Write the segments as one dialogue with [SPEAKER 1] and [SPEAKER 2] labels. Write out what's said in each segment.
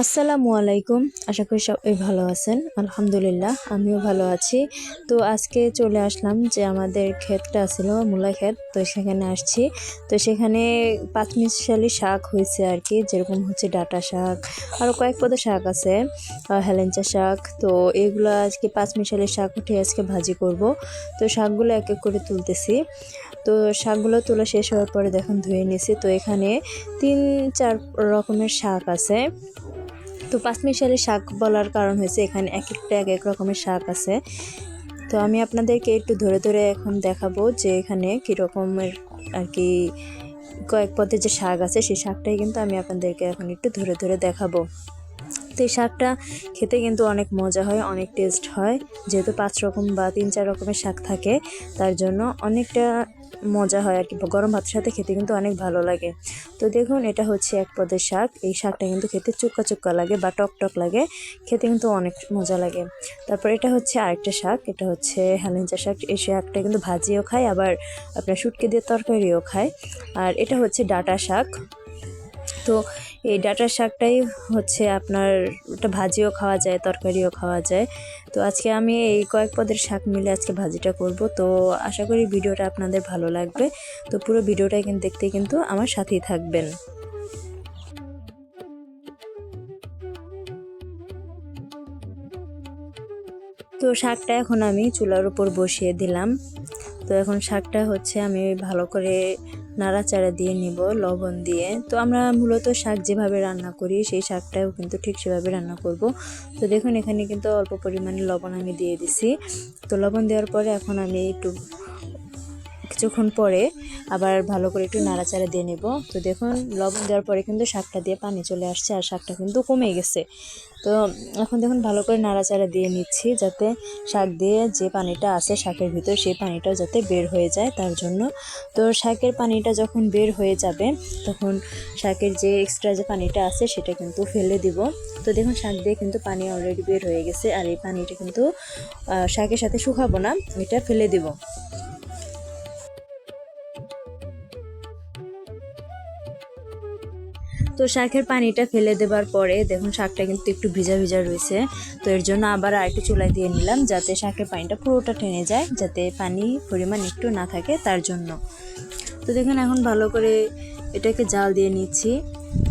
[SPEAKER 1] আসসালামু আলাইকুম। আশা করি সবাই ভালো আছেন। আলহামদুলিল্লাহ, আমিও ভালো আছি। তো আজকে চলে আসলাম যে আমাদের ক্ষেতটা ছিল মূলা ক্ষেত, তো সেখানে আসছি। তো সেখানে পাঁচমিশালি শাক হয়েছে আর কি, যেরকম হচ্ছে ডাটা শাক, আরও কয়েক পদের শাক আছে হেলেঞ্চা শাক। তো এগুলো আজকে পাঁচমিশালি শাক উঠে আজকে ভাজি করব। তো শাকগুলো এক এক করে তুলতেছি। তো শাকগুলো তোলা শেষ হওয়ার পরে দেখুন ধুয়ে নিয়েছি তো এখানে তিন চার রকমের শাক আছে। তো পাঁচমিশালি শাক বলার কারণ হয়েছে, এখানে এক একটা এক এক রকমের শাক আছে। তো আমি আপনাদেরকে একটু ধরে ধরে এখন দেখাবো যে এখানে কী রকমের আর কি কয়েক পদের যে শাক আছে, সেই শাকটাই কিন্তু আমি আপনাদেরকে এখন একটু ধরে ধরে দেখাবো। তো এই শাকটা খেতে কিন্তু অনেক মজা হয়, অনেক টেস্ট হয়। যেহেতু পাঁচ রকম বা তিন চার রকমের শাক থাকে, তার জন্য অনেকটা মজা হয় আর কি। গরম ভাতের সাথে খেতে কিন্তু অনেক ভালো লাগে। তো দেখুন, এটা হচ্ছে এক পদের শাক। এই শাকটা কিন্তু খেতে চুক্কা চুক্কা লাগে বা টক টক লাগে, খেতে কিন্তু অনেক মজা লাগে। তারপর এটা হচ্ছে আরেকটা শাক, এটা হচ্ছে হেলেঞ্চা শাক। এই শাকটা কিন্তু ভাজিও খায়, আবার আপনার শুটকি দিয়ে তরকারিও খায়। আর এটা হচ্ছে ডাটা শাক। তো এই ডাটার শাকটাই হচ্ছে আপনার ওটা ভাজিও খাওয়া যায়, তরকারিও খাওয়া যায়। তো আজকে আমি এই কয়েক পদের শাক মিলে আজকে ভাজিটা করব। তো আশা করি ভিডিওটা আপনাদের ভালো লাগবে। তো পুরো ভিডিওটা কিন্তু দেখতে কিন্তু আমার সাথেই থাকবেন। তো শাকটা এখন আমি চুলার উপর বসিয়ে দিলাম। তো এখন শাকটা হচ্ছে আমি ভালো করে নাড়াচাড়া দিয়ে নিব, লবণ দিয়ে। তো আমরা মূলত শাক যেভাবে রান্না করি, সেই শাকটাও কিন্তু ঠিক সেভাবে রান্না করব। তো দেখুন, এখানে কিন্তু অল্প পরিমাণে লবণ আমি দিয়ে দিছি। তো লবণ দেওয়ার পরে এখন আমি একটু কিছুক্ষণ পরে আবার ভালো করে একটু নাড়াচাড়া দিয়ে নেব। তো দেখুন, লবণ দেওয়ার পরে কিন্তু শাকটা দিয়ে পানি চলে আসছে আর শাকটা কিন্তু কমে গেছে। তো এখন দেখুন, ভালো করে নাড়াচাড়া দিয়ে নিচ্ছি যাতে শাক দিয়ে যে পানিটা আছে শাকের ভিতর, সেই পানিটাও যাতে বের হয়ে যায় তার জন্য। তো শাকের পানিটা যখন বের হয়ে যাবে, তখন শাকের যে এক্সট্রা যে পানিটা আছে সেটা কিন্তু ফেলে দিব। তো দেখুন, শাক দিয়ে কিন্তু পানি অলরেডি বের হয়ে গেছে আর এই পানিটা কিন্তু শাকের সাথে শুকাবো না, এটা ফেলে দিব। তো শাকের পানিটা ফেলে দেবার পরে দেখুন শাকটা কিন্তু একটু ভিজা ভিজা রয়েছে। তো এর জন্য আবার আর একটু চুলায় দিয়ে নিলাম যাতে শাকের পানিটা পুরোটা টেনে যায়, যাতে পানি পরিমাণ একটু না থাকে তার জন্য। তো দেখুন এখন ভালো করে এটাকে জাল দিয়ে নিচ্ছি।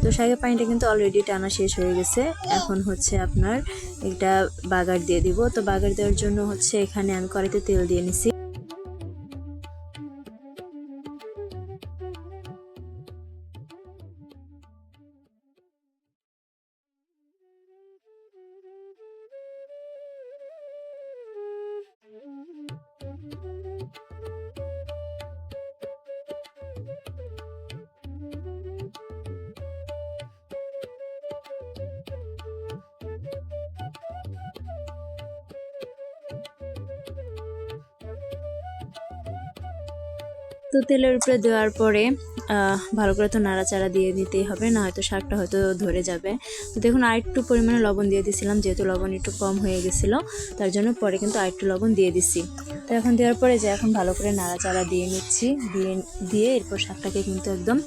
[SPEAKER 1] তো শাকের পানিটা কিন্তু অলরেডি টানা শেষ হয়ে গেছে। এখন হচ্ছে আপনার একটা বাগার দিয়ে দিব। তো বাগার দেওয়ার জন্য হচ্ছে এখানে আমি কড়াইতে তেল দিয়ে নিছি। তো তেলের উপরে দেওয়ার পরে ভালো করে তো নাড়াচাড়া দিয়ে দিতেই হবে, না হয়তো শাকটা হয়তো ধরে যাবে। তো দেখুন আরেকটু পরিমাণে লবণ দিয়ে দিছিলাম, যেহেতু লবণ একটু কম হয়ে গেছিল, তার জন্য পরে কিন্তু আরেকটু লবণ দিয়ে দিছি। তো এখন দেওয়ার পরে যে এখন ভালো করে নাড়াচাড়া দিয়ে নিচ্ছি, দিয়ে দিয়ে এরপর শাকটাকে কিন্তু একদম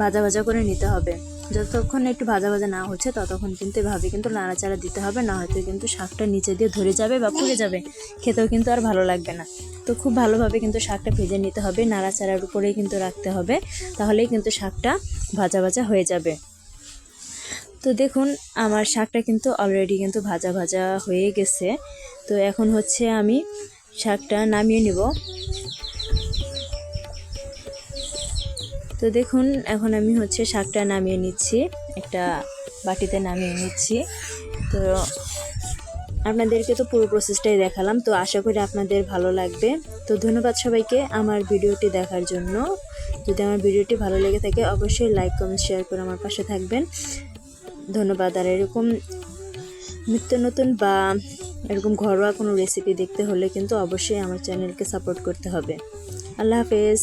[SPEAKER 1] ভাজা ভাজা করে নিতে হবে। যতক্ষণ একটু ভাজা ভাজা না হচ্ছে, ততক্ষণ কিন্তু এভাবে কিন্তু নাড়াচাড়া দিতে হবে, না হয়তো কিন্তু শাকটা নিচে দিয়ে ধরে যাবে বা পুড়ে যাবে। খেতেও কিন্তু আর ভালো লাগবে না। তো খুব ভালোভাবে কিন্তু শাকটা ভেজে নিতে হবে, নাড়াচাড়ার উপরেই কিন্তু রাখতে হবে, তাহলেই কিন্তু শাকটা ভাজা ভাজা হয়ে যাবে। তো দেখুন, আমার শাকটা কিন্তু অলরেডি কিন্তু ভাজা ভাজা হয়ে গেছে। তো এখন হচ্ছে আমি শাকটা নামিয়ে নিব। তো দেখুন, এখন আমি হচ্ছে শাকটা নামিয়ে নিচ্ছি, একটা বাটিতে নামিয়ে নিচ্ছি। তো আপনাদেরকে তো পুরো প্রসেসটাই দেখালাম, তো আশা করি আপনাদের ভালো লাগবে। তো ধন্যবাদ সবাইকে আমার ভিডিওটি দেখার জন্য। যদি আমার ভিডিওটি ভালো লেগে থাকে, অবশ্যই লাইক কমেন্ট শেয়ার করে আমার পাশে থাকবেন। ধন্যবাদ। আর এরকম নিত্য নতুন বা এরকম ঘরোয়া কোনো রেসিপি দেখতে হলে কিন্তু অবশ্যই আমার চ্যানেলকে সাপোর্ট করতে হবে। আল্লাহ হাফেজ।